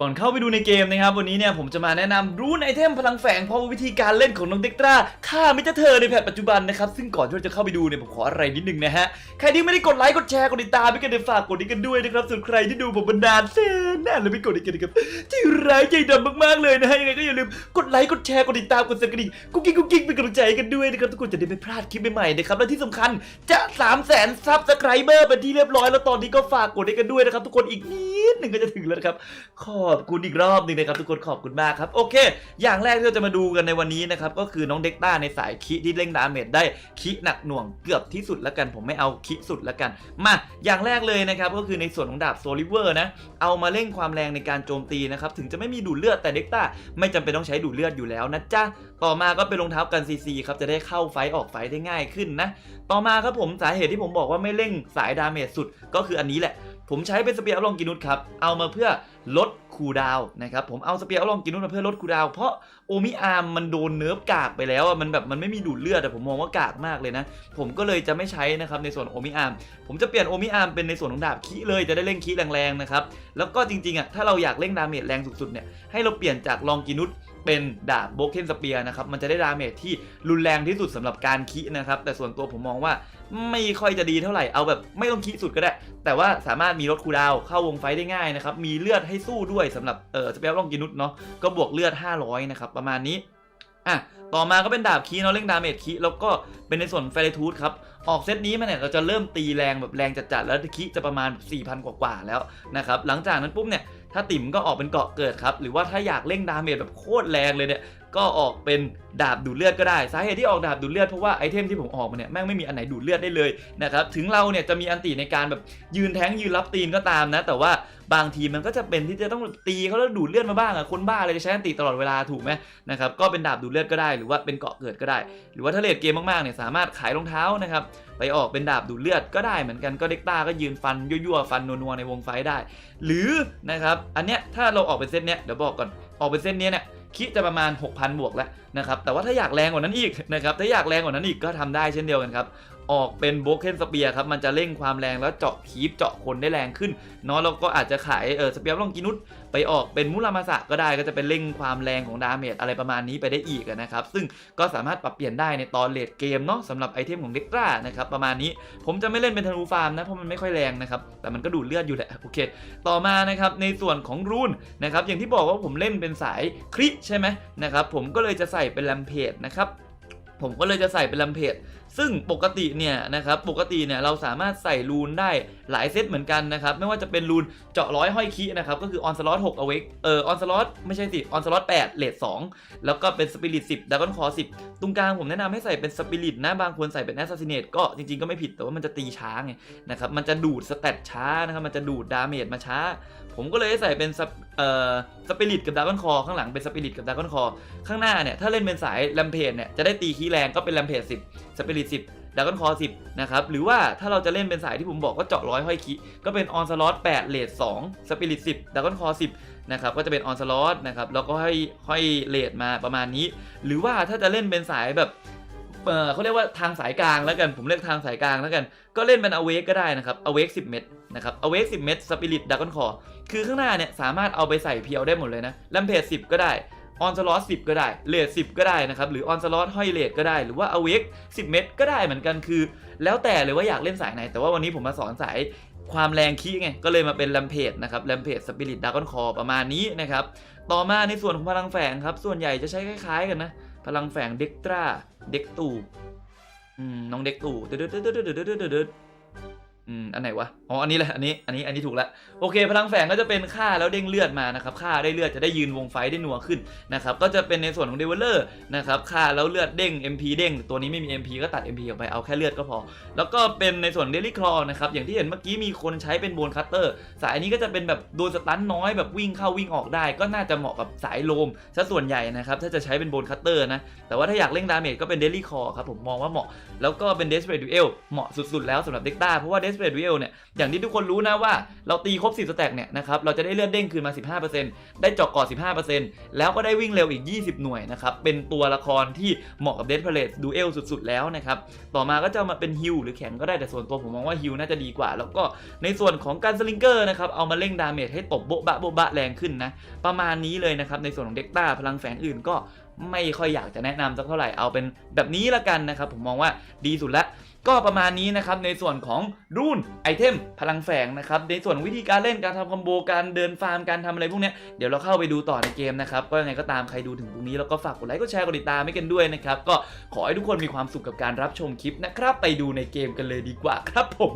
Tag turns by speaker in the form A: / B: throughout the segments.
A: ก่อนเข้าไปดูในเกมนะครับ วันนี้เนี่ยผมจะมาแนะนำรู้ไอเทมพลังแฝงพราะว่าวิธีการเล่นของน้องเด็กตราฆ่าไม่จเธอในแพทปัจจุบันนะครับซึ่งก่อนที่เราจะเข้าไปดูเนี่ยผมขออะไรนิดนึงนะฮะใครที่ไม่ได้กดไลค์กดแชร์กดติดตามไม่กันเดี๋ยวฝากกดนี้กันด้วยนะครับส่วนใครที่ดูผมมานานแสนนานแล้วไม่กดอีกกันนะครับที่ร้ายใจดำมากๆเลยนะฮะยังไงก็อย่าลืมกดไลค์กดแชร์กดติดตามกดสั่นกระดิ่งกุ๊กกิ๊กกุ๊กกิ๊กเป็นกำลังใจให้กันด้วยนะครับทุกคนจะได้ไม่พลาดคลิปใหม่ๆนะครับและที่สำคัญจะ3 0 0แสนซับสไครเบอร์เป็นที่เรียบร้อยแล้วตอนนี้ก็ฝากกดให้กันด้วยนะครับทุกคนอีกนิดหนึ่งก็จะถึงแล้วครับขออบคุณอีกรอบหนึ่งนะครับทุกคนขอบคุณมากครับโอเค อย่างแรกที่เราจะมาดูกันในวันนี้นะครับก็คือน้องเด็กต้าในสายคิที่เล่งดาเมจได้คิหนักหน่วงเกือบที่สุดแล้วกัน ผมไม่เอาคิสุดแล้วกัน มาอย่างแรกเลยนะครับก็คือในส่วนของดาบโซลิเวอร์นะเอามาเร่งความแรงในการโจมตีนะครับถึงจะไม่มีดูดเลือดแต่เด็กต้าไม่จำเป็นต้องใช้ดูดเลือดอยู่แล้วนะจ๊ะ ต่อมาก็เป็นรองเท้ากันซีซีครับจะได้เข้าไฟออกไฟได้ง่ายขึ้นนะ ต่อมาครับผมสาเหตุที่ผมบอกว่าไม่เร่งสายดาเมจสุดก็คืออันนี้แหละ ผมใช้เป็นสเปียร์อัลองกินุสครับเอามาเพื่อลดคูดาวนะครับผมเอาสเปียร์อัลองกินุสมาเพื่อลดคูดาวเพราะโอมิอาร์มมันโดนเนิร์ฟกากไปแล้วอะมันแบบมันไม่มีดูดเลือดแต่ผมมองว่ากากมากเลยนะ ผมก็เลยจะไม่ใช้นะครับในส่วนโอมิอาร์มผมจะเปลี่ยนโอมิอาร์มเป็นในส่วนของดาบคีเลยจะได้เล่นคีแรงๆนะครับแล้วก็จริงๆอะถ้าเราอยากเล่นดาเมจแรงสุดๆเนี่ยให้เราเปลี่ยนจากลองกินุส เป็นดาบโบเคนสเปียร์นะครับ มันจะได้ดาเมจที่รุนแรงที่สุดสำหรับการคีนะครับ แต่ส่วนตัวผมมองว่าไม่ค่อยจะดีเท่าไหร่ เอาแบบไม่ต้องคิสุดก็ได้ แต่ว่าสามารถมีลดคูดาวเข้าวงไฟได้ง่ายนะครับ มีเลือดให้สู้ด้วยสำหรับเออสเปียร์ลลองกินุสเนาะ ก็บวกเลือด 500 นะครับ ประมาณนี้ อะ ต่อมาก็เป็นดาบคีเนาะเร่งดาเมจคีแล้วก็เป็นในส่วนเฟรทูธครับออกเซตนี้มาเนี่ยเราจะเริ่มตีแรงแบบแรงจัดๆแล้วคีจะประมาณ 4,000 กว่าๆแล้วนะครับหลังจากนั้นปุ๊บเนี่ย ถ้าติ่มก็ออกเป็นเกาะเกิดครับ หรือว่าถ้าอยากเล่งดาเมจแบบโคตรแรงเลยเนี่ย ก็ออกเป็นดาบดูดเลือดก็ได้สาเหตุที่ออกดาบดูดเลือดเพราะว่าไอเทมที่ผมออกมาเนี่ยแม่งไม่มีอันไหนดูดเลือดได้เลยนะครับถึงเราเนี่ยจะมีอันติในการแบบยืนแทงยืนรับตีนก็ตามนะ แต่ว่าบางทีมันก็จะเป็นที่จะต้องตีเขาแล้วดูดเลือดมาบ้างอะคนบ้าอะไรจะใช้อันติตลอดเวลาถูกไหมนะครับก็เป็นดาบดูดเลือดก็ได้หรือว่าเป็นเกาะเกิดก็ได้ หรือว่าถ้าเลดเกมมากๆเนี่ยสามารถขายรองเท้านะครับไปออกเป็นดาบดูดเลือดก็ได้เหมือนกันก็เด็กต้าก็ยืนฟันยั่วๆฟันนัวๆในวงไฟได้ หรือนะครับอันเนี้ยถ้าเราออกเป็นเซตเนี้ยเดี๋ยวบอกก่อนออกเป็นเซตเนี้ยเนี่ย คิดจะประมาณ 6,000 บวกแล้วนะครับแต่ว่าถ้าอยากแรงกว่านั้นอีกนะครับถ้าอยากแรงกว่านั้นอีกก็ทำได้เช่นเดียวกันครับ ออกเป็นโบเคนสเปียร์ครับมันจะเร่งความแรงแล้วเจาะคีบเจาะคนได้แรงขึ้นเนาะแล้วก็อาจจะขายเออสเปียร์ลองกินุสไปออกเป็นมุรามาสะก็ได้ก็จะเป็นเร่งความแรงของดาเมจอะไรประมาณนี้ไปได้อีกนะครับซึ่งก็สามารถปรับเปลี่ยนได้ในตอนเลดเกมเนาะสำหรับไอเทมของเด็กตรานะครับประมาณนี้ผมจะไม่เล่นเป็นธนูฟาร์มนะเพราะมันไม่ค่อยแรงนะครับแต่มันก็ดูดเลือดอยู่แหละโอเคต่อมานะครับในส่วนของรูนนะครับอย่างที่บอกว่าผมเล่นเป็นสายคริใช่ไหมนะครับผมก็เลยจะใส่เป็นแลมเพจนะครับ ผมก็เลยจะใส่เป็นลมเพจซึ่งปกติเนี่ยนะครับปกติเนี่ยเราสามารถใส่รูนได้หลายเซตเหมือนกันนะครับไม่ว่าจะเป็นรูนเจาะร้อยห้อยคีนะครับก็คือออนสล็อต6เอาเวกเออออนสล็อตไม่ใช่สิออนสล็อต8เลท2แล้วก็เป็นสปิริต10ดักอนคอ10ตรงกลางผมแนะนำให้ใส่เป็นสปิริตนะบางคนใส่เป็นแอสซัสซิเนตก็จริงๆก็ไม่ผิดแต่ว่ามันจะตีช้าไงนะครับมันจะดูดสเตตช้านะครับมันจะดูดดาเมจมาช้าผมก็เลยใส่เป็นสปเอ่อสปิริตกับดากอนคอข้างหลังเป็นสปิริตกับดากอนคอข้างหน้าเนี่ยถ้าเล่นเป็นสายแลมเพจเนี่ยจะได้ตีคีแรงก็เป็นแลมเพจ10สปิริต10ดากอนคอ10 นะครับ หรือว่าถ้าเราจะเล่นเป็นสายที่ผมบอกว่าเจาะร้อยห้อยคีก็เป็นออนสล็อต8เลท2สปิริต10ดากอนคอ10 นะครับ ก็จะเป็นออนสล็อตนะครับ แล้วก็ให้ห้อยเลทมาประมาณนี้ หรือว่าถ้าจะเล่นเป็นสายแบบ เออเขาเรียกว่าทางสายกลางแล้วกันผมเรียกทางสายกลางแล้วกัน ก็เล่นเป็นอเวกก็ได้นะครับอเวก10เม็ดนะครับอเวก10เม็ดสปิริตดากอนคอคือข้างหน้าเนี่ยสามารถเอาไปใส่เพียวได้หมดเลยนะแลมเพจ10ก็ได้ออนสล็อต10ก็ได้เลท10ก็ได้นะครับหรือออนสล็อตห้อยเลทก็ได้หรือว่าอเวก10เม็ดก็ได้เหมือนกันคือ แล้วแต่เลยว่าอยากเล่นสายไหน แต่ว่าวันนี้ผมมาสอนสายความแรงคีไงก็เลยมาเป็นแลมเพจนะครับแลมเพจสปิริตดากอนคอประมาณนี้นะครับต่อมาในส่วนของพลังแฝงครับส่วนใหญ่จะใช้คล้ายๆกันนะพลังแฝงเด็กตรา เด็กตู่น้องเด็กตู่เดือดเดือดเดือดเดือด อดเดือดเดือดอืมอันไหนวะ อ๋อ อันนี้แหละ อันนี้ อันนี้ อันนี้ถูกแล้ว โอเค พลังแฝงก็จะเป็นค่าแล้วเด้งเลือดมานะครับค่าได้เลือดจะได้ยืนวงไฟได้หนัวขึ้นนะครับ ก็จะเป็นในส่วนของเดเวลเลอร์นะครับค่าแล้วเลือดเด้ง MP เด้ง ตัวนี้ไม่มี MP ก็ตัด MP ออกไป เอาแค่เลือดก็พอ แล้วก็เป็นในส่วนเดลี่คลอนะครับ อย่างที่เห็นเมื่อกี้มีคนใช้เป็นโบนคัตเตอร์ สายนี้ก็จะเป็นแบบโดนสตันน้อยแบบวิ่งเข้าวิ่งออกได้ ก็น่าจะเหมาะกับสายโลมซะส่วนใหญ่นะครับ ถ้าจะใช้เป็นโบนคัตเตอร์นะ แต่ว่าถ้าอยากเล่งดาเมจก็เป็นเดลี่คอครับผมมองว่าเหมาะ แล้วก็เป็นเดสเ a ร e ดูเอลเหมาะสุดๆแล้วสำหรับเด็กต้าเพราะว่าเดสเ Desperate Duel เนี่ยอย่างที่ทุกคนรู้นะว่าเราตีครบ 10สแต็กเนี่ยนะครับเราจะได้เลือดเด้งคืนมา 15%ได้เจาะเกาะ15%แล้วก็ได้วิ่งเร็วอีก 20 หน่วยนะครับเป็นตัวละครที่เหมาะกับ Desperate Duel สุดๆ แล้วนะครับต่อมาก็จะมาเป็นฮิลหรือแข็งก็ได้แต่ส่วนตัวผมมองว่าฮิลน่าจะดีกว่า แล้วก็ในส่วนของการสลิงเกอร์นะครับเอามาเร่งดาเมจให้ตบโบ๊ะบะโบ๊ะบะแรงขึ้นนะประมาณนี้เลยนะครับในส่วนของเด็กต้าพลังแฝงอื่นก็ไม่ค่อยอยากจะแนะนำสักเท่าไหร่เอาเป็นแบบนี้ละกันนะครับผมมองว่าดีสุดละ ก็ประมาณนี้นะครับในส่วนของรุ่นไอเทมพลังแฝงนะครับในส่วนวิธีการเล่นการทำคอมโบการเดินฟาร์มการทำอะไรพวกเนี้ยเดี๋ยวเราเข้าไปดูต่อในเกมนะครับก็ยังไงก็ตามใครดูถึงตรงนี้แล้วก็ฝากกดไลค์กดแชร์กดติดตามให้กันด้วยนะครับก็ขอให้ทุกคนมีความสุขกับการรับชมคลิปนะครับไปดูในเกมกันเลยดีกว่าครับผม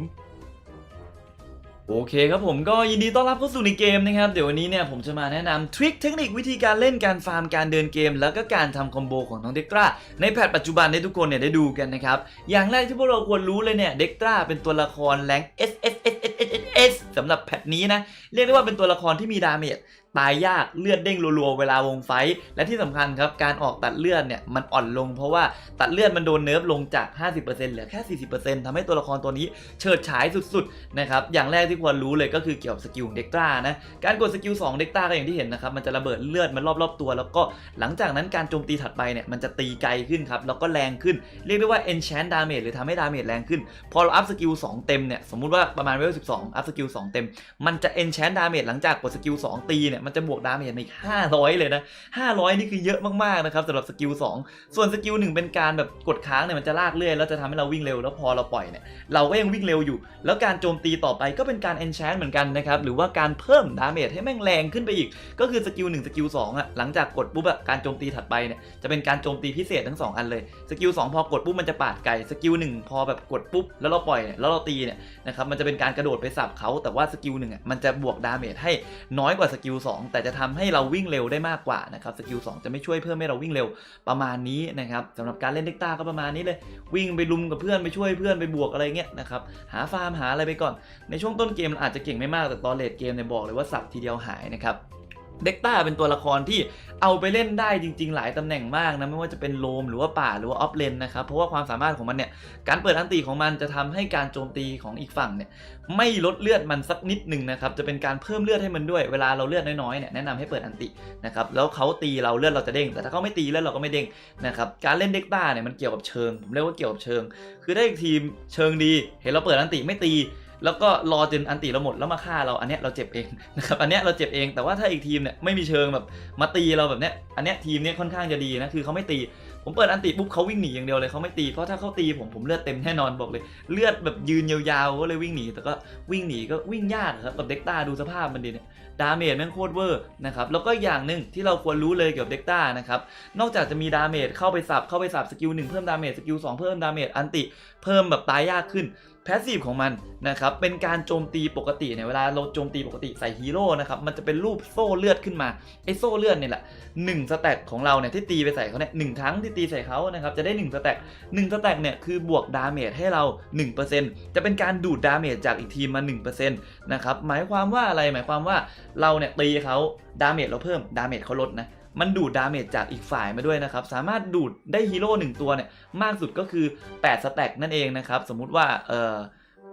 A: โอเคครับผมก็ยินดีต้อนรับเข้าสู่ในเกมนะครับ เดี๋ยววันนี้เนี่ยผมจะมาแนะนำทริคเทคนิควิธีการเล่นการฟาร์มการเดินเกม แล้วก็การทำคอมโบของน้องเด็กตราในแพทปัจจุบันให้ทุกคนเนี่ยได้ดูกันนะครับ อย่างแรกที่พวกเราควรรู้เลยเนี่ยเด็กตราเป็นตัวละครแรง S S S S S S S สำหรับแพทนี้นะ เรียกได้ว่าเป็นตัวละครที่มีดาเมจ ตายยากเลือดเด้งรัวๆเวลาวงไฟ และที่สำคัญครับการออกตัดเลือดเนี่ยมันอ่อนลง เพราะว่าตัดเลือดมันโดนเนิร์ฟลงจาก 50%เหลือแค่ 40%ทำให้ตัวละครตัวนี้เฉิดฉายสุดๆนะครับอย่างแรกที่ควรรู้เลยก็คือเกี่ยวกับสกิลของเด็กตรานะการกดสกิล2เด็กตราก็อย่างที่เห็นนะครับมันจะระเบิดเลือดมันรอบๆตัว แล้วก็หลังจากนั้นการโจมตีถัดไปเนี่ยมันจะตีไกลขึ้นครับแล้วก็แรงขึ้นเรียกได้ว่า enchant damage หรือทำให้ดาเมจแรงขึ้น พอเราอัพสกิล2เต็มเนี่ยสมมุติว่าประมาณเวล12อัพสกิล2เต็ม มันจะ enchant damage หลังจากกดสกิล2ตีเนี่ยมันจะบวกดาเมจมาอีก500 เลยนะ500 นี่คือเยอะมากๆนะครับสำหรับสกิล2 ส่วนสกิล1เป็นการแบบกดค้างเนี่ยมันจะลากเลื่อยแล้วจะทำให้เราวิ่งเร็วแล้วพอเราปล่อยเนี่ยเราก็ยังวิ่งเร็วอยู่ แล้วการโจมตีต่อไปก็เป็นการ enchant เหมือนกันนะครับหรือว่าการเพิ่มดาเมจให้แม่งแรงขึ้นไปอีก ก็คือสกิล1สกิล2อะหลังจากกดปุ๊บอะการโจมตีถัดไปเนี่ยจะเป็นการโจมตีพิเศษทั้งสองอันเลยสกิล2พอกดปุ๊บมันจะปาดไกลสกิล1พอแบบกดปุ๊บแล้วเราปล่อยเนี่ยแล้วเราตีเนี่ยนะครับมันจะเป็นการกระโดดไปสับเขาแต่ว่าสกิลหนึ่งอะมันจะบวกดาเมจให้น้อยกว่าสกิล2แต่จะทำให้เราวิ่งเร็วได้มากกว่านะครับสกิล2จะไม่ช่วยเพิ่มให้เราวิ่งเร็วประมาณนี้นะครับสำหรับการเล่นเด็กต้าก็ประมาณนี้เลย วิ่งไปลุมกับเพื่อนไปช่วยเพื่อนไปบวกอะไรเงี้ยนะครับหาฟาร์มหาอะไรไปก่อน ในช่วงต้นเกมอาจจะเก่งไม่มากแต่ตอนเลดเกมเนี่ยบอกเลยว่าสับทีเดียวหายนะครับ เด็กต้าเป็นตัวละครที่เอาไปเล่นได้จริง ๆ หลายตำแหน่งมากนะไม่ว่าจะเป็นโลมหรือว่าป่าหรือว่าออฟเลนนะครับเพราะว่าความสามารถของมันเนี่ยการเปิดอันตีของมันจะทำให้การโจมตีของอีกฝั่งเนี่ยไม่ลดเลือดมันสักนิดหนึ่งนะครับจะเป็นการเพิ่มเลือดให้มันด้วยเวลาเราเลือดน้อยๆเนี่ยแนะนำให้เปิดอันตินะครับแล้วเขาตีเราเลือดเราจะเด้ง แต่ถ้าเขาไม่ตีเลือดเราก็ไม่เด้งนะครับการเล่นเด็กต้าเนี่ยมันเกี่ยวกับเชิงผมเรียกว่าเกี่ยวกับเชิง คือได้ทีมเชิงดี เห็นเราเปิดอันติไม่ตี แล้วก็รอจนอันติเราหมดแล้วมาฆ่าเราอันเนี้ยเราเจ็บเองนะครับอันเนี้ยเราเจ็บเองแต่ว่าถ้าอีกทีมเนี่ยไม่มีเชิงแบบมาตีเราแบบเนี้ยอันเนี้ยทีมเนี้ยค่อนข้างจะดีนะคือเขาไม่ตี ผมเปิดอันติปุ๊บเขาวิ่งหนีอย่างเดียวเลยเขาไม่ตีเพราะถ้าเขาตีผมผมเลือดเต็มแน่นอนบอกเลย เลือดแบบยืนยาวๆก็เลยวิ่งหนีแต่ก็วิ่งหนีก็วิ่งยากครับกับเด็กต้าดูสภาพมันดีเนี่ยดาเมจแม่งโคตรเวอร์นะครับแล้วก็อย่างหนึ่งที่เราควรรู้เลยเกี่ยวกับเด็กต้านะครับนอกจากจะมีดาเมจเข้าไปสับเข้าไปสับสกิลหนึ่งเพิ่มดาเมจสกิลสองเพิ่มดาเมจอันติเพิ่มแบบตายยากขึ้น แพสซีฟของมันนะครับเป็นการโจมตีปกติเนี่ยเวลาเราโจมตีปกติใส่ฮีโร่นะครับมันจะเป็นรูปโซ่เลือดขึ้นมาไอ้โซ่เลือดเนี่ยแหละหนึ่งสแต็กของเราเนี่ยที่ตีไปใส่เขาเนี่ยหนึ่งครั้งที่ตีใส่เขานะครับจะได้1สแต็กหนึ่งสแต็กเนี่ยคือบวกดาเมจให้เรา 1%จะเป็นการดูดดาเมจจากอีกทีมมา1%นะครับหมายความว่าอะไรหมายความว่าเราเนี่ยตีเขาดาเมจเราเพิ่มดาเมจเขาลดนะ มันดูดดาเมจจากอีกฝ่ายมาด้วยนะครับ สามารถดูดได้ฮีโร่หนึ่งตัวเนี่ยมากสุดก็คือ 8 สแต็กนั่นเองนะครับ สมมุติว่าเออ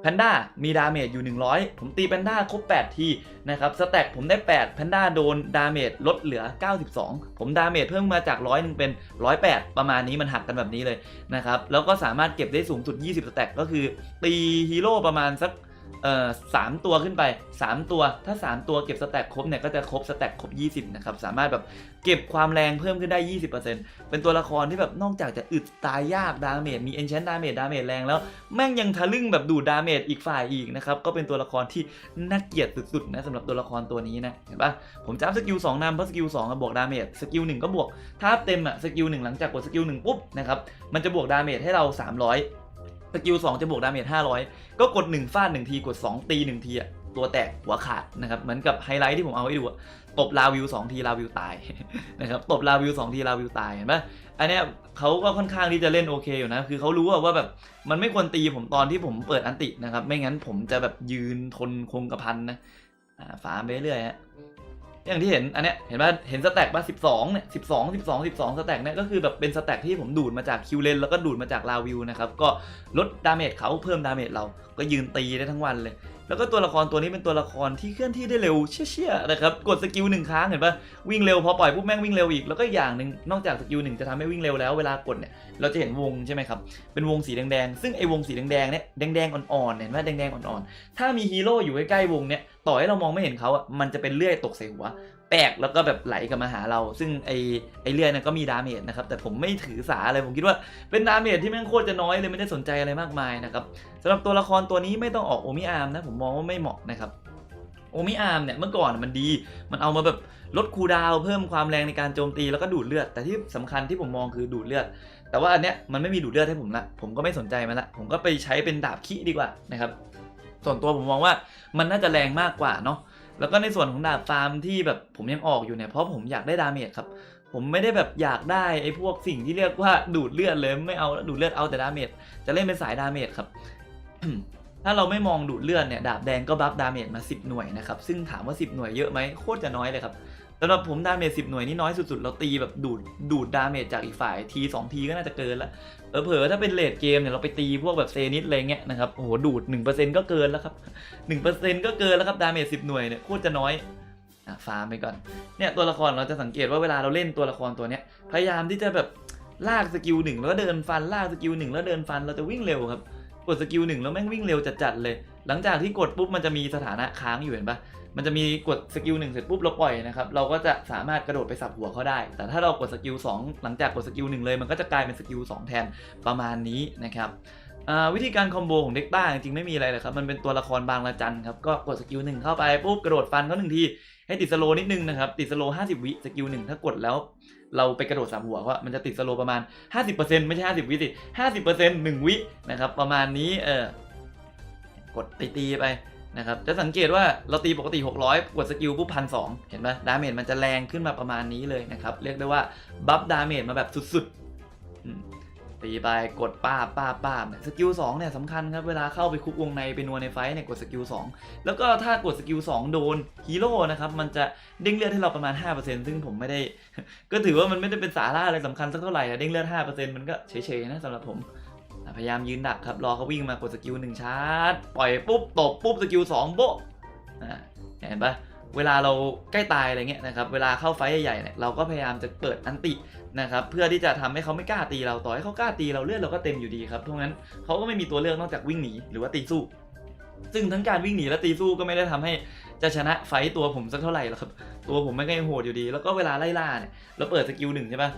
A: แพนด้ามีดาเมจอยู่ 100 ผมตีแพนด้าครบ 8 ทีนะครับสแต็กผมได้ 8แพนด้าโดนดาเมจลดเหลือ 92 ผมดาเมจเพิ่มมาจาก 100หนึ่งเป็น 108 ประมาณนี้มันหักกันแบบนี้เลยนะครับ แล้วก็สามารถเก็บได้สูงสุด 20 สแต็กก็คือตีฮีโร่ประมาณสัก เอ่อสามตัวขึ้นไป 3 ตัวถ้า 3 ตัวเก็บสแต็กครบเนี่ยก็จะครบสแต็กครบ 20 นะครับ สามารถแบบเก็บความแรงเพิ่มขึ้นได้ 20%เป็นตัวละครที่แบบนอกจากจะอึดตายยากดาเมจมีเอนชนดาเมจดาเมจแรงแล้ว แม่งยังทะลึ่งแบบดูดดาเมจอีกฝ่ายอีกนะครับ ก็เป็นตัวละครที่น่าเกลียดสุดๆนะสำหรับตัวละครตัวนี้นะเห็นปะผมจะอัพสกิล2นำเพราะสกิล2อะบวกดาเมจสกิล1ก็บวกถ้าเต็มอะสกิล1หลังจากกดสกิล1ปุ๊บนะครับมันจะบวกดาเมจให้เรา 300 สกิล2จะบวกดาเมจ500 ก็กด 1 ฟาด 1 ที กด 2 ตี 1 ทีอะตัวแตกหัวขาดนะครับ เหมือนกับไฮไลท์ที่ผมเอาให้ดูตบลาวิว 2 ทีลาวิวตายนะครับตบลาวิว 2 ทีลาวิวตายเห็นปะอันเนี้ยเขาก็ค่อนข้างที่จะเล่นโอเคอยู่นะ คือเขารู้ว่าแบบมันไม่ควรตีผมตอนที่ผมเปิดอันตินะครับ ไม่งั้นผมจะแบบยืนทนคงกระพันนะอ่าไปเรื่อยฮะ อย่างที่เห็นอันเนี้ยเห็นป่ะเห็นสแต็กป่ะสิบสองเนี่ยสิบสองสิบสองสิบสองสแต็กเนี่ยก็คือแบบเป็นสแต็กที่ผมดูดมาจากคิวเลนแล้วก็ดูดมาจากลาวิวนะครับก็ลดดาเมจเขาเพิ่มดาเมจเราก็ยืนตีได้ทั้งวันเลย แล้วก็ตัวละครตัวนี้เป็นตัวละครที่เคลื่อนที่ได้เร็วเชี่ยๆนะครับกดสกิลหนึ่งครั้งเห็นป่ะวิ่งเร็วพอปล่อยปุ๊บแม่งวิ่งเร็วอีกแล้วก็อย่างหนึ่งนอกจากสกิลหนึ่งจะทำให้วิ่งเร็วแล้วเวลากดเนี่ยเราจะเห็นวงใช่ไหมครับเป็นวงสีแดงๆซึ่งไอ้วงสีแดงๆเนี่ยแดงๆอ่อนๆเห็นไหมแดงๆอ่อนๆถ้ามีฮีโร่อยู่ใกล้ๆวงเนี่ยต่อให้เรามองไม่เห็นเขาอะมันจะเป็นเลื่อยตกใส่หัว แตกแล้วก็แบบไหลกลับมาหาเรา ซึ่งไอไอเลื่อยนั้นก็มีดาเมจนะครับ แต่ผมไม่ถือสาอะไร ผมคิดว่าเป็นดาเมจที่แม่งโคตรจะน้อยเลยไม่ได้สนใจอะไรมากมายนะครับสำหรับตัวละครตัวนี้ไม่ต้องออกโอมิอาร์มนะ ผมมองว่าไม่เหมาะนะครับโอมิอาร์มเนี่ยเมื่อก่อนมันดี มันเอามาแบบลดคูดาวเพิ่มความแรงในการโจมตีแล้วก็ดูดเลือด แต่ที่สำคัญที่ผมมองคือดูดเลือด แต่ว่าอันเนี้ยมันไม่มีดูดเลือดให้ผมละ ผมก็ไม่สนใจมันละ ผมก็ไปใช้เป็นดาบขี้ดีกว่านะครับ ส่วนตัวผมมองว่ามันน่าจะแรงมากกว่าเนาะ แล้วก็ในส่วนของดาบฟาร์มที่แบบผมยังออกอยู่เนี่ยเพราะผมอยากได้ดาเมจครับ ผมไม่ได้แบบอยากได้ไอ้พวกสิ่งที่เรียกว่าดูดเลือดเลยไม่เอาดูดเลือดเอาแต่ดาเมจจะเล่นเป็นสายดาเมจครับ ถ้าเราไม่มองดูดเลือดเนี่ยดาบแดงก็บัฟดาเมจมา 10 หน่วยนะครับซึ่งถามว่า 10 หน่วยเยอะไหมโคตรจะน้อยเลยครับ สำหรับผมดาเมจ10หน่วยนี่น้อยสุดๆ เราตีแบบดูดดูดดาเมจจากอีกฝ่ายทีสองทีก็น่าจะเกินล้วเออเผลอๆถ้าเป็นเลดเกมเนี่ยเราไปตีพวกแบบเซนิสอะไรเงี้ยนะครับโอ้โหดูด 1%ก็เกินแล้วครับ 1%ก็เกินแล้วครับดาเมจ10หน่วยเนี่ยโคตรจะน้อยอะฟาร์มไปก่อนเนี่ยตัวละครเราจะสังเกตว่าเวลาเราเล่นตัวละครตัวเนี้ยพยายามที่จะแบบลากสกิลหนึ่งแล้วเดินฟันลากสกิลหนึ่งแล้วเดินฟันเราจะวิ่งเร็วครับ กดสกิลหนึ่งแล้วแม่งวิ่งเร็วจัดๆเลย หลังจากที่กดปุ๊บมันจะมีสถานะค้างอยู่เห็นปะมันจะมีกดสกิลหนึ่งเสร็จปุ๊บเราปล่อยนะครับเราก็จะสามารถกระโดดไปสับหัวเขาได้ แต่ถ้าเรากดสกิลสองหลังจากกดสกิลหนึ่งเลย มันก็จะกลายเป็นสกิลสองแทนประมาณนี้นะครับอ่าวิธีการคอมโบของเด็กต้าจริงๆไม่มีอะไรเลยครับ มันเป็นตัวละครบางละจันครับ ก็กดสกิลหนึ่งเข้าไปปุ๊บกระโดดฟันเขาหนึ่งที ให้ติดสโลนิดนึงนะครับ ติดสโลห้าสิบวิสกิลหนึ่งถ้ากดแล้ว เราไปกระโดดสามหัวว่ามันจะติดสโลประมาณ 50%ไม่ใช่ 50 วิสิ50%หนึ่งวินะครับประมาณนี้เออกดตีไปนะครับจะสังเกตว่าเราตีปกติ 600 กดสกิลปุ๊บพันสเห็นปะดาเมจมันจะแรงขึ้นมาประมาณนี้เลยนะครับ เรียกได้ว่า บัฟดาเมจมาแบบสุดๆ ตีไปกดป้าบป้าบป้าบเนี่ยสกิล2เนี่ยสำคัญครับ เวลาเข้าไปคุกวงในไปนัวในไฟเนี่ยกดสกิล2แล้วก็ถ้ากดสกิล2โดนฮีโร่นะครับมันจะเด้งเลือดให้เราประมาณ 5%ซึ่งผมไม่ได้ ก็ถือว่ามันไม่ได้เป็นสาระอะไรสำคัญสักเท่าไหร่อะเด้งเลือด 5%มันก็เฉยๆนะสำหรับผมพยายามยืนดักครับรอเขาวิ่งมากดสกิลหนึ่งชาร์จปล่อยปุ๊บตบปุ๊บสกิลสองโบ๊ะอะเห็นปะ เวลาเราใกล้ตายอะไรเงี้ยนะครับ เวลาเข้าไฟใหญ่ๆเนี่ยเราก็พยายามจะเปิดอันตินะครับ เพื่อที่จะทำให้เขาไม่กล้าตีเราต่อให้เขากล้าตีเราเลือดเราก็เต็มอยู่ดีครับเพราะงั้นเขาก็ไม่มีตัวเลือกนอกจากวิ่งหนีหรือว่าตีสู้ ซึ่งทั้งการวิ่งหนีและตีสู้ก็ไม่ได้ทำให้ จะชนะไฟตัวผมสักเท่าไหร่หรอกครับตัวผมแม่งก็ยังโหดอยู่ดี แล้วก็เวลาไล่ล่าเนี่ยเราเปิดสกิลหนึ่งใช่ปะ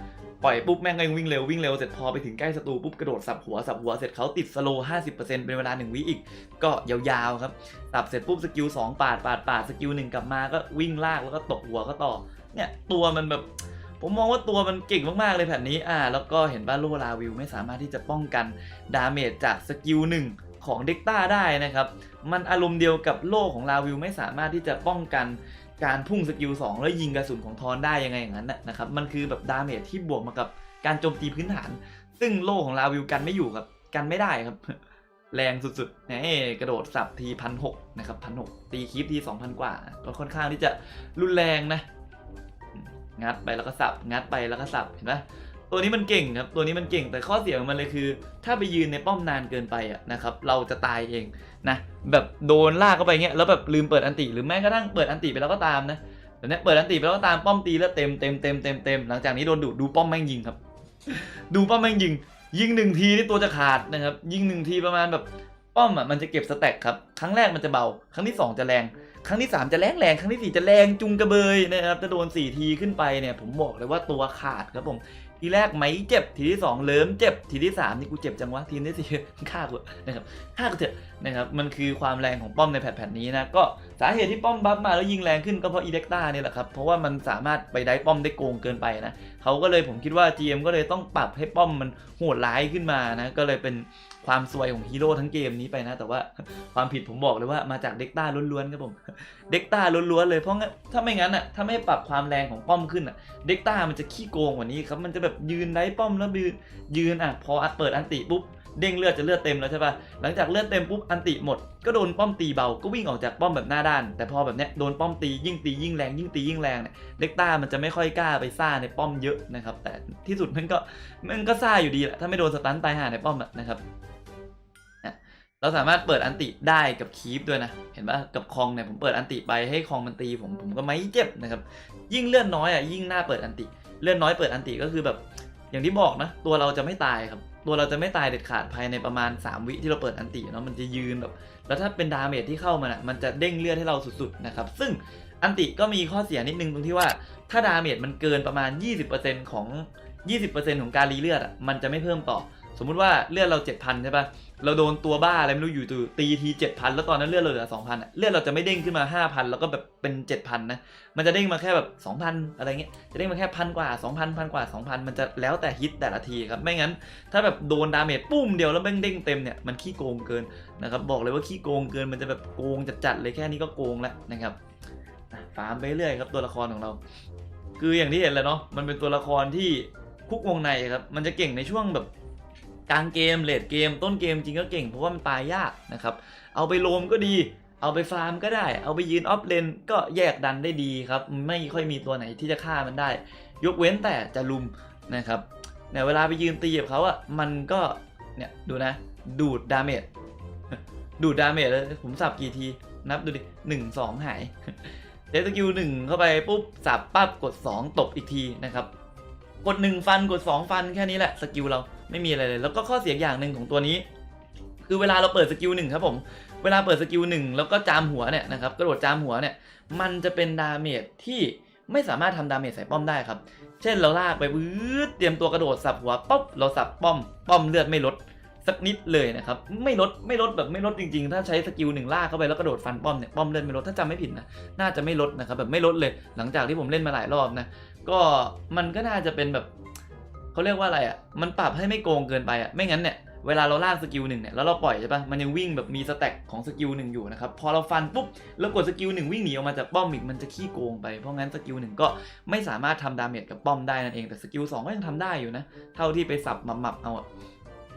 A: ปล่อยปุ๊บแม่งก็ยังวิ่งเร็ววิ่งเร็วเสร็จพอไปถึงใกล้ศัตรูปุ๊บกระโดดสับหัวสับหัวเสร็จเขาติดสโลว์ห้าสิบเปอร์เซ็นต์เป็นเวลาหนึ่งวิอีก ก็ยาวๆครับสับเสร็จปุ๊บสกิลสองปาดปาดปาดสกิลหนึ่งกลับมาก็วิ่งลากแล้วก็ตบหัวก็ต่อเนี่ยตัวมันแบบผมมองว่าตัวมันเก่งมาก ๆ เลยแผ่นนี้ อ่า แล้วก็เห็นว่าโลลาวิวไม่สามารถที่จะป้องกันดาเมจจากสกิลหนึ่ง ของเด็กต้าได้นะครับ มันอารมณ์เดียวกับโล่ของลาวิวไม่สามารถที่จะป้องกันการพุ่งสกิล2 แล้วยิงกระสุนของทอนได้ยังไงอย่างนั้นนะครับ มันคือแบบดาเมจที่บวกมากับการโจมตีพื้นฐาน ซึ่งโล่ของลาวิวกันไม่อยู่ครับ กันไม่ได้ครับ แรงสุดๆนี่กระโดดสับทีพันหกนะครับพันหกตีคลิปทีสองพันกว่า ก็ค่อนข้างที่จะรุนแรงนะ งัดไปแล้วก็สับ งัดไปแล้วก็สับ เห็นปะ ตัวนี้มันเก่งครับ ตัวนี้มันเก่งแต่ข้อเสียของมันเลยคือ ถ้าไปยืนในป้อมนานเกินไปอะนะครับเราจะตายเองนะแบบโดนลากเข้าไปเงี้ยแล้วแบบลืมเปิดอันติหรือแม้กระทั่งเปิดอันติไปแล้วก็ตามนะแต่เนี้ยเปิดอันติไปแล้วก็ตามป้อมตีแล้วเต็มเต็มเต็มเต็มเต็มหลังจากนี้โดนดูดดูป้อมแม่งยิงครับ ดูป้อมแม่งยิง ยิงหนึ่งทีนี่ตัวจะขาดนะครับ ยิงหนึ่งทีประมาณแบบป้อมอะมันจะเก็บสแต็กครับครั้งแรกมันจะเบา ครั้งที่สองจะแรง ครั้งที่ 3 จะแรงแรงครั้งที่ 4 จะแรงจุงกระเบยนะครับจะโดน 4 ทีขึ้นไปเนี่ยผมบอกเลยว่าตัวขาดครับผม ทีแรกไหมเจ็บทีที่2เลิ้มเจ็บทีที่3นี่กูเจ็บจังวะทีที่สี่ฆ่ากูนะครับฆ่ากูเถอะนะครับมันคือความแรงของป้อมในแผ่นนี้นะก็สาเหตุที่ป้อมบัฟมาแล้วยิงแรงขึ้นก็เพราะอีเด็กต้าเนี่ยแหละครับเพราะว่ามันสามารถไปได้ป้อมได้โกงเกินไปนะเขาก็เลยผมคิดว่า GM ก็เลยต้องปรับให้ป้อมมันโหดร้ายขึ้นมานะก็เลยเป็น ความซวยของฮีโร่ทั้งเกมนี้ไปนะ แต่ว่าความผิดผมบอกเลยว่ามาจากเด็กต้าล้วนๆครับผม เด็กต้าล้วนๆเลยเพราะงั้นถ้าไม่งั้นอะถ้าไม่ปรับความแรงของป้อมขึ้นอะ เด็กต้ามันจะขี้โกงกว่านี้ครับมันจะแบบยืนไร้ป้อมแล้วยืนยืนอะพออัดเปิดอันติปุ๊บเด้งเลือดจะเลือดเต็มแล้วใช่ปะหลังจากเลือดเต็มปุ๊บอันติหมด ก็โดนป้อมตีเบา ก็วิ่งออกจากป้อมแบบหน้าด้าน แต่พอแบบเนี้ยโดนป้อมตียิ่งตียิ่งแรงยิ่งตียิ่งแรงเนี่ย เด็กต้ามันจะไม่ค่อยกล้าไปซ่าในป้อมเยอะนะครับ แต่ที่สุดมันก็มันก็ซ่าอยู่ดีแหละ ถ้าไม่โดนสตันตายห่าในป้อมนะครับ เราสามารถเปิดอันติได้กับคีปด้วยนะ เห็นปะกับคองเนี่ยผมเปิดอันติไปให้คองมันตีผมผมก็ไม่เจ็บนะครับ ยิ่งเลือดน้อยอะยิ่งหน่าเปิดอันติ เลื่อนน้อยเปิดอันติก็คือแบบอย่างที่บอกนะ ตัวเราจะไม่ตายครับ ตัวเราจะไม่ตายเด็ดขาดภายในประมาณ 3 วิที่เราเปิดอันติเนาะมันจะยืนแบบ แล้วถ้าเป็นดาเมจที่เข้ามาน่ะมันจะเด้งเลือดให้เราสุดๆนะครับ ซึ่งอันติก็มีข้อเสียนิดนึงตรงที่ว่าถ้าดาเมจมันเกินประมาณ 20%ของ 20%ของการรีเลือดอะมันจะไม่เพิ่มต่อ สมมุติว่าเลือดเรา7,000ใช่ปะเราโดนตัวบ้าอะไรไม่รู้อยู่ตัวตีที7,000แล้วตอนนั้นเลือดเราเหลือ2,000เลือดเราจะไม่เด้งขึ้นมา5,000แล้วก็แบบเป็น7,000นะมันจะเด้งมาแค่แบบ2,000อะไรเงี้ยจะเด้งมาแค่พันกว่า2,000พันกว่า2,000มันจะแล้วแต่ฮิตแต่ละทีครับไม่งั้น ถ้าแบบโดนดาเมจปุ้มเดียวแล้วแม่งเด้งเต็มเนี่ยมันขี้โกงเกินนะครับบอกเลยว่าขี้โกงเกินมันจะแบบโกงจัดๆเลยแค่นี้ก็โกงแล้วนะครับอะฟาร์มไปเรื่อยครับตัวละครของเรา คืออย่างที่เห็นแหล้วเนาะมันเป็นตัวละครที่คุกวงในครับมันจะเก่งในช่วงแบบ กลางเกมเลดเกม ต้นเกมจริงก็เก่งเพราะว่ามันตายยากนะครับ เอาไปโลมก็ดี เอาไปฟาร์มก็ได้ เอาไปยืนออฟเลนก็แยกดันได้ดีครับ ไม่ค่อยมีตัวไหนที่จะฆ่ามันได้ ยกเว้นแต่จะลุมนะครับเนี่ยเวลาไปยืนตีกับเขาอะมันก็เนี่ยดูนะ ดูดดาเมจดูดดาเมจเลยผมสับกี่ทีนับดูดิหนึ่งสองหายเดสกิลหนึ่งเข้าไปปุ๊บสับปั๊บกด 2 ตบอีกทีนะครับ กด 1 ฟันกด 2 ฟันแค่นี้แหละ สกิลเรา ไม่มีอะไรเลย แล้วก็ข้อเสียอย่างหนึ่งของตัวนี้ คือเวลาเราเปิดสกิลหนึ่งครับผม เวลาเปิดสกิลหนึ่งแล้วก็จามหัวเนี่ยนะครับกระโดดจามหัวเนี่ยมันจะเป็นดาเมจที่ไม่สามารถทำดาเมจใส่ป้อมได้ครับ เช่นเราลากไปวืดเตรียมตัวกระโดดสับหัวป๊อบเราสับป้อม ป้อมเลือดไม่ลดสักนิดเลยนะครับ ไม่ลดไม่ลดแบบไม่ลดจริงๆ ถ้าใช้สกิลหนึ่งลากเข้าไปแล้วกระโดดฟันป้อมเนี่ยป้อมเลือดไม่ลดถ้าจำไม่ผิดนะน่าจะไม่ลดนะครับแบบไม่ลดเลยหลังจากที่ผมเล่นมาหลายรอบนะก็มันก็น่าจะเป็นแบบ เขาเรียกว่าอะไรอะ มันปรับให้ไม่โกงเกินไปอะ ไม่งั้นเนี่ย เวลาเราล่ากสกิลหนึ่งเนี่ย แล้วเราปล่อยใช่ปะมันยังวิ่งแบบมีสแต็กของสกิลหนึ่งอยู่นะครับ พอเราฟันปุ๊บ แล้วกดสกิลหนึ่งวิ่งหนีออกมาจากป้อมอีก มันจะขี้โกงไป เพราะงั้นสกิลหนึ่งก็ไม่สามารถทำดาเมจกับป้อมได้นั่นเอง แต่สกิลสองก็ยังทำได้อยู่นะ เท่าที่ไปสับหมับเอาอะ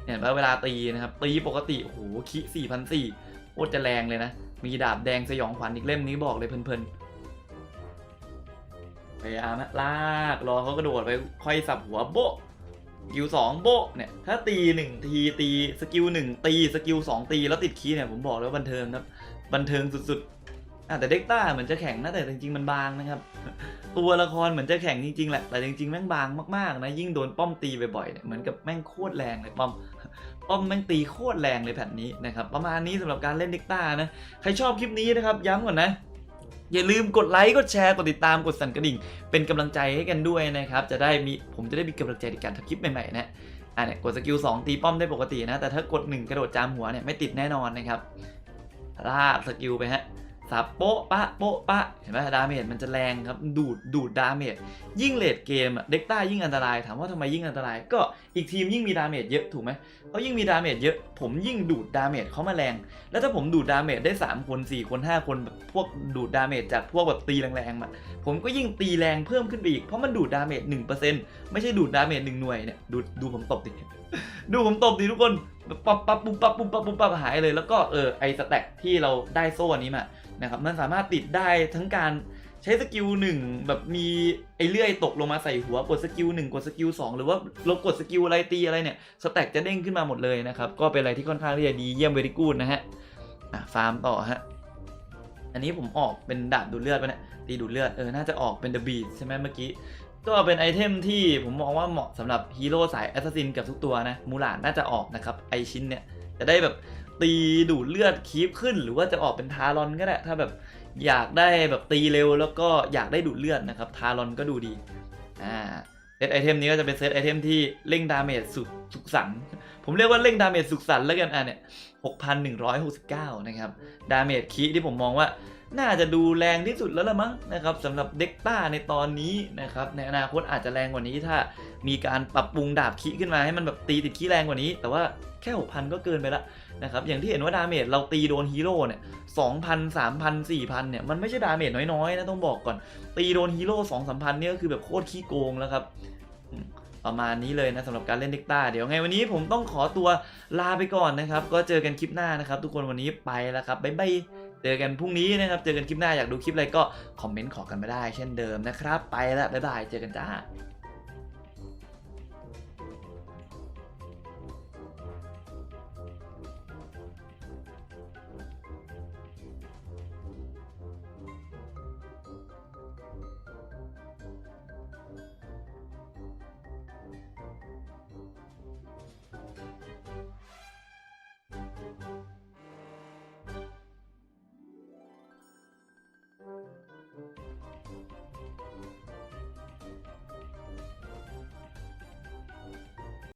A: เนี่ยเวลาตีนะครับ ตีปกติ โอ้โห คิสี่พันสี่โคตรจะแรงเลยนะ มีดาบแดงสยองขวัญอีกเล่มนี้บอกเลยเพลินๆ พยายามนะลากรอเขากระโดดไปค่อยสับหัวโบะสกิลสองโบะเนี่ยถ้าตีหนึ่งทีตีสกิลหนึ่งตีสกิลสองตีแล้วติดคีย์เนี่ยผมบอกเลยว่าบันเทิงครับบันเทิงสุดๆอะแต่เด็กต้าเหมือนจะแข็งนะแต่จริงๆมันบางนะครับ ตัวละครเหมือนจะแข็งจริงๆแหละแต่จริงๆแม่งบางมากๆนะยิ่งโดนป้อมตีบ่อยๆเนี่ยเหมือนกับแม่งโคตรแรงเลยป้อมป้อมแม่งตีโคตรแรงเลยแผ่นนี้นะครับประมาณนี้สำหรับการเล่นเด็กต้านะใครชอบคลิปนี้นะครับย้ำก่อนนะ อย่าลืมกดไลค์ กดแชร์ กดติดตาม กดสั่นกระดิ่ง เป็นกำลังใจให้กันด้วยนะครับ จะได้มี ผมจะได้มีกำลังใจในการทำคลิปใหม่ๆนะอะเนี่ยกดสกิล2ตีป้อมได้ปกตินะ แต่ถ้ากด 1 กระโดดจามหัวเนี่ยไม่ติดแน่นอนนะครับลากสกิลไปฮะ สับโป๊ะปะโป๊ะปะเห็นไหมดาเมจมันจะแรงครับดูดดูดดาเมจยิ่งเลดเกมเด็กต้ายิ่งอันตรายถามว่าทำไมยิ่งอันตราย ก็อีกทีมยิ่งมีดาเมจเยอะถูกไหมเขายิ่งมีดาเมจเยอะผมยิ่งดูดดาเมจเขามาแรง แล้วถ้าผมดูดดาเมจได้ 3 คน 4 คน 5 คนแบบพวกดูดดาเมจจากพวกแบบตีแรงๆมาผมก็ยิ่งตีแรงเพิ่มขึ้นไปอีกเพราะมันดูดดาเมจ1%ไม่ใช่ดูดดาเมจ1หน่วยเนี่ยดูดูผมตบดิดูผมตบดิทุกคน ปั๊บปั๊บปุ๊บปั๊บปุ๊บปั๊บปุ๊บปั๊บหายเลย แล้วก็เออไอสแต็กที่เราได้โซ่อันนี้มานะครับมันสามารถติดได้ทั้งการใช้สกิลหนึ่งแบบมีไอเลื่อยตกลงมาใส่หัวกดสกิลหนึ่งกดสกิลสองหรือว่าเรากดสกิลอะไรตีอะไรเนี่ยสแต็กจะเด้งขึ้นมาหมดเลยนะครับก็เป็นอะไรที่ค่อนข้างที่จะดีเยี่ยมเวริกูดนะฮะอะฟาร์มต่อฮะอันนี้ผมออกเป็นดาบดูดเลือดไปเนี่ยตีดูดเลือดเออน่าจะออกเป็นเดอะบีใช่ไหมเมื่อกี้ ก็เป็นไอเทมที่ผมมองว่าเหมาะสำหรับฮีโร่สายแอสซัสซินกับทุกตัวนะมูลาดน่าจะออกนะครับไอชิ้นเนี่ยจะได้แบบตีดูดเลือดคีฟขึ้น หรือว่าจะออกเป็นทารอนก็ได้ถ้าแบบอยากได้แบบตีเร็วแล้วก็อยากได้ดูดเลือดนะครับทารอนก็ดูดีอ่าเซตไอเทมนี้ก็จะเป็นเซตไอเทมที่เร่งดาเมจสุดสุขสันผมเรียกว่าเร่งดาเมจสุขสันแล้วกันอะเนี่ย6,169นะครับดาเมจคีที่ผมมองว่า น่าจะดูแรงที่สุดแล้วละมั้งนะครับสำหรับเด็กต้าในตอนนี้นะครับในอนาคตอาจจะแรงกว่านี้ถ้ามีการปรับปรุงดาบคีขึ้นมาให้มันแบบตีติดคีแรงกว่านี้ แต่ว่าแค่6,000ก็เกินไปละนะครับอย่างที่เห็นว่าดาเมจเราตีโดนฮีโร่เนี่ย2,000 3,000 4,000เนี่ยมันไม่ใช่ดาเมจน้อยๆนะต้องบอกก่อน ตีโดนฮีโร่2 3 0 0เนี่ยก็คือแบบโคตรขี้โกงแล้วครับประมาณนี้เลยนะสำหรับการเล่นเด็กต้าเดี๋ยวไงวันนี้ผมต้องขอตัวลาไปก่อนนะครับ ก็เจอกันคลิปหน้านะครับ ทุกคนวันนี้ไปแล้วครับบ๊ายบาย เจอกันพรุ่งนี้นะครับ เจอกันคลิปหน้าอยากดูคลิปอะไรก็คอมเมนต์ขอกันมาได้เช่นเดิมนะครับ ไปแล้วบ๊ายบาย เจอกันจ้า